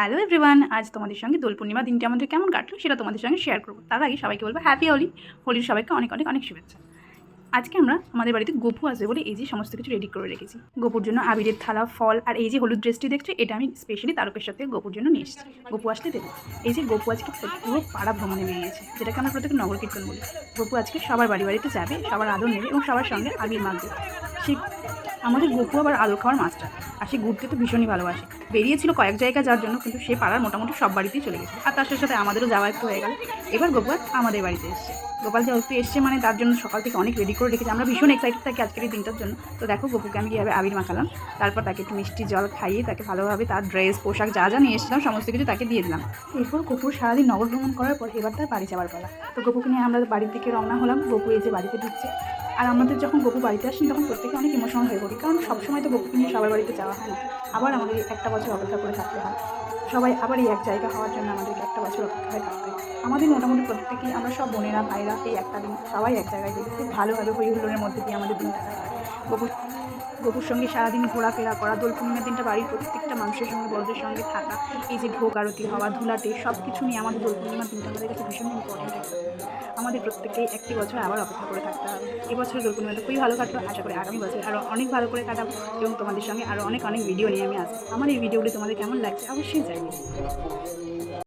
Hello everyone আজ তোমাদের সঙ্গে দোল পূর্ণিমা দিনটি আমাদের কেমন কাটলো সেটা তোমাদের সঙ্গে শেয়ার করব। তার আগে সবাইকে বলব হ্যাপি হোলি হোলির সবাইকে অনেক অনেক অনেক শুভেচ্ছা। আজকে আমরা আমাদের বাড়িতে গপু আসবে বলে এই যে সমস্ত কিছু রেডি করে রেখেছি। গপুর জন্য আবিরের থালা, ফল আর এই যে হলুদ ড্রেসটি দেখছ, এটা আমি স্পেশালি তারকের সাথে গপুর জন্য নিয়ে এসেছি। গপু আসলে দেবো। এই যে গপু আজকে পুরো পাড়া ভ্রমণে বেরিয়েছে যেটাকে আমরা প্রত্যেক নগর কীর্তন বলি। গপু আজকে সবার বাড়ি বাড়িতে যাবে, সবার আদর নেবে এবং সবার সঙ্গে আবির মাখবে। সে আমাদের গপু আবার আদর খাওয়ার মাস্টার আর সে ঘুরতে তো ভীষণই ভালোবাসে। বেরিয়েছিল কয়েক জায়গা যাওয়ার জন্য, কিন্তু সে পাড়ার মোটামুটি সব বাড়িতেই চলে গেছে আর তার সাথে সাথে আমাদেরও যাওয়া একটু হয়ে গেল। এবার গোপাল আমাদের বাড়িতে এসছে। গোপাল যেহেতু এসছে মানে তার জন্য সকাল থেকে অনেক রেডি করে রেখেছি। আমরা ভীষণ এক্সাইটেড থাকি আজকের এই দিনটার জন্য। তো দেখো, গপুকে আমি কীভাবে আবির মাখালাম। তারপর তাকে একটু মিষ্টি জল খাইয়ে তাকে ভালোভাবে তার ড্রেস পোশাক যা যা নিয়ে এসেছিলাম, সমস্ত কিছু তাকে দিয়ে দিলাম। এরপর গপুর সারাদিন নগর ভ্রমণ করার পর এবার তার বাড়ি যাওয়ার পালা। তো গপুকে নিয়ে আমরা বাড়ির দিকে রওনা হলাম। গপু যে বাড়িতে ঢুকছে। আর আমাদের যখন গপু বাড়িতে আসেন, তখন প্রত্যেকে অনেক ইমোশনাল হয়ে পড়ি। কারণ সবসময় তো গপুকে নিয়ে সবার বাড়িতে যাওয়া হয় না। আবার আমাদের একটা বছর অপেক্ষা করে থাকতে হয়। সবাই আবার এই এক জায়গা হওয়ার জন্য আমাদেরকে একটা বছর অপেক্ষা হয়ে থাকতে আমাদের মোটামুটি প্রত্যেকেই, আমরা সব বোনেরা, ভাইরা এই একটা দিন সবাই এক জায়গায় দেখি খুব ভালোভাবে হই হুল্লোড়ের মধ্যে দিয়ে আমাদের দিন কাটে। গপুর গপুর সঙ্গে সারাদিন ঘোরাফেরা করা, দোল পূর্ণিমার দিনটা বাড়ির প্রত্যেকটা মানুষের সঙ্গে, বড়দের সঙ্গে থাকা, এই যে ভোগ আরতি হওয়া, ধুলাটে সব কিছু নিয়ে আমাদের দোল পূর্ণিমার দিনটা আমাদের কাছে ভীষণ ইম্পর্টেন্ট আমাদের প্রত্যেকেই একটি বছর আবার অপেক্ষা করে থাকতে হবে। এবছর দোল পূর্ণিমাটা খুবই ভালো কাটলো, আশা করি আগামী বছর আরও অনেক ভালো করে কাটাবো এবং তোমাদের সঙ্গে আরও অনেক অনেক ভিডিও নিয়ে আমি আসব। আমার এই ভিডিওগুলি তোমাদের কেমন লাগছে অবশ্যই জানিয়ে